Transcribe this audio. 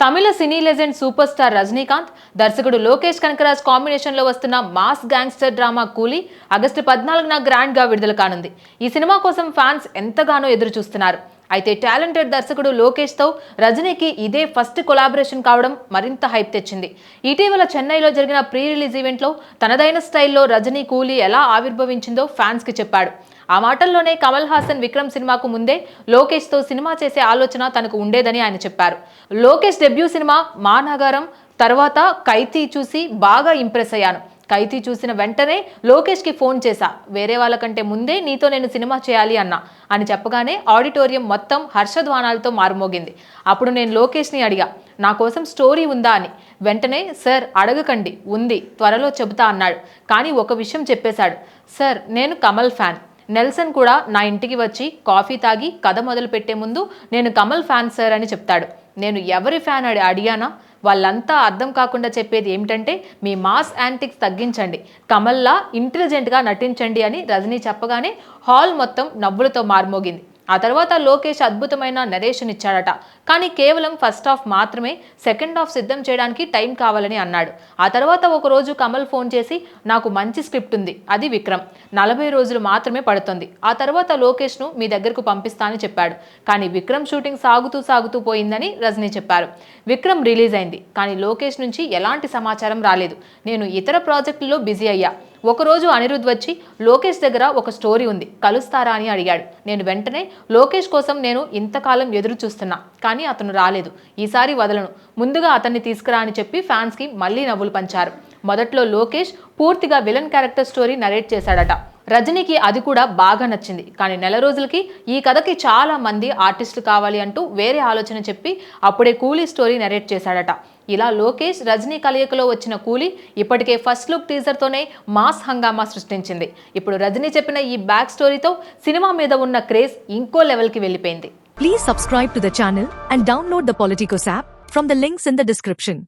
తమిళ cine legend super star Rajinikanth దర్శకుడు లోకేష్ కనకరాజ్ కాంబినేషన్లో వస్తున్న mass gangster drama Coolie August పద్నాలుగున గ్రాండ్గా విడుదల కానుంది. ఈ సినిమా కోసం ఫ్యాన్స్ ఎంతగానో ఎదురు చూస్తున్నారు. అయితే టాలెంటెడ్ దర్శకుడు లోకేష్తో రజనీకి ఇదే ఫస్ట్ కొలాబరేషన్ కావడం మరింత హైప్ తెచ్చింది. ఇటీవల చెన్నైలో జరిగిన ప్రీ రిలీజ్ ఈవెంట్లో తనదైన స్టైల్లో రజనీ కూలీ ఎలా ఆవిర్భవించిందో ఫ్యాన్స్కి చెప్పాడు. ఆ మాటల్లోనే కమల్ హాసన్ విక్రమ్ సినిమాకు ముందే లోకేష్తో సినిమా చేసే ఆలోచన తనకు ఉండేదని ఆయన చెప్పారు. లోకేష్ డెబ్యూ సినిమా మా నగరం తర్వాత కైతీ చూసి బాగా ఇంప్రెస్ అయ్యాను. కైతీ చూసిన వెంటనే లోకేష్కి ఫోన్ చేశా. వేరే వాళ్ళకంటే ముందే నీతో నేను సినిమా చేయాలి అన్నా. అని చెప్పగానే ఆడిటోరియం మొత్తం హర్షధ్వానాలతో మారుమోగింది. అప్పుడు నేను లోకేష్ని అడిగా నా కోసం స్టోరీ ఉందా? అని. వెంటనే సార్ అడగకండి. ఉంది. త్వరలో చెబుతా అన్నాడు. కానీ ఒక విషయం చెప్పేశాడు. సార్ నేను కమల్ ఫ్యాన్. నెల్సన్ కూడా నా ఇంటికి వచ్చి కాఫీ తాగి కథ మొదలుపెట్టే ముందు నేను కమల్ ఫ్యాన్ సార్ అని చెప్తాడు. నేను ఎవరి ఫ్యాన్ అడి అడిగానా? వాళ్ళంతా అర్థం కాకుండా చెప్పేది ఏమిటంటే మీ మాస్ యాంటిక్స్ తగ్గించండి. కమల్లా ఇంటెలిజెంట్గా నటించండి అని రజనీ చెప్పగానే హాల్ మొత్తం నవ్వులతో మార్మోగింది. ఆ తర్వాత లోకేష్ అద్భుతమైన నరేషన్ ఇచ్చాడట. కానీ కేవలం ఫస్ట్ హాఫ్ మాత్రమే సెకండ్ హాఫ్ సిద్ధం చేయడానికి టైం కావాలని అన్నాడు. ఆ తర్వాత ఒక రోజు కమల్ ఫోన్ చేసి నాకు మంచి స్క్రిప్ట్ ఉంది అది విక్రమ్. నలభై రోజులు మాత్రమే పడుతుంది. ఆ తర్వాత లోకేష్ను మీ దగ్గరకు పంపిస్తానని చెప్పాడు. కానీ విక్రమ్ షూటింగ్ సాగుతూ సాగుతూ పోయిందని రజనీ చెప్పారు. విక్రమ్ రిలీజ్ అయింది. కానీ లోకేష్ నుంచి ఎలాంటి సమాచారం రాలేదు. నేను ఇతర ప్రాజెక్టుల్లో బిజీ అయ్యా. ఒకరోజు అనిరుద్ వచ్చి లోకేష్ దగ్గర ఒక స్టోరీ ఉంది కలుస్తారా అని అడిగాడు. నేను వెంటనే లోకేష్ కోసం నేను ఇంతకాలం ఎదురు చూస్తున్నా కానీ అతను రాలేదు. ఈసారి వదలను. ముందుగా అతన్ని తీసుకురా అని చెప్పి ఫ్యాన్స్కి మళ్ళీ నవ్వులు పంచారు. మొదట్లో లోకేష్ పూర్తిగా విలన్ క్యారెక్టర్ స్టోరీ నరేట్ చేశాడట. రజనీకి అది కూడా బాగా నచ్చింది. కానీ నెల రోజులకి ఈ కథకి చాలా మంది ఆర్టిస్టులు కావాలి అంటూ వేరే ఆలోచన చెప్పి అప్పుడే కూలీ స్టోరీ నెరేట్ చేశాడట. ఇలా లోకేష్ రజనీ కలయికలో వచ్చిన కూలీ ఇప్పటికే ఫస్ట్ లుక్ టీజర్తోనే మాస్ హంగామా సృష్టించింది. ఇప్పుడు రజనీ చెప్పిన ఈ బ్యాక్ స్టోరీతో సినిమా మీద ఉన్న క్రేజ్ ఇంకో లెవెల్కి వెళ్ళిపోయింది. Please subscribe to the channel and download the Politicos app from the links in the description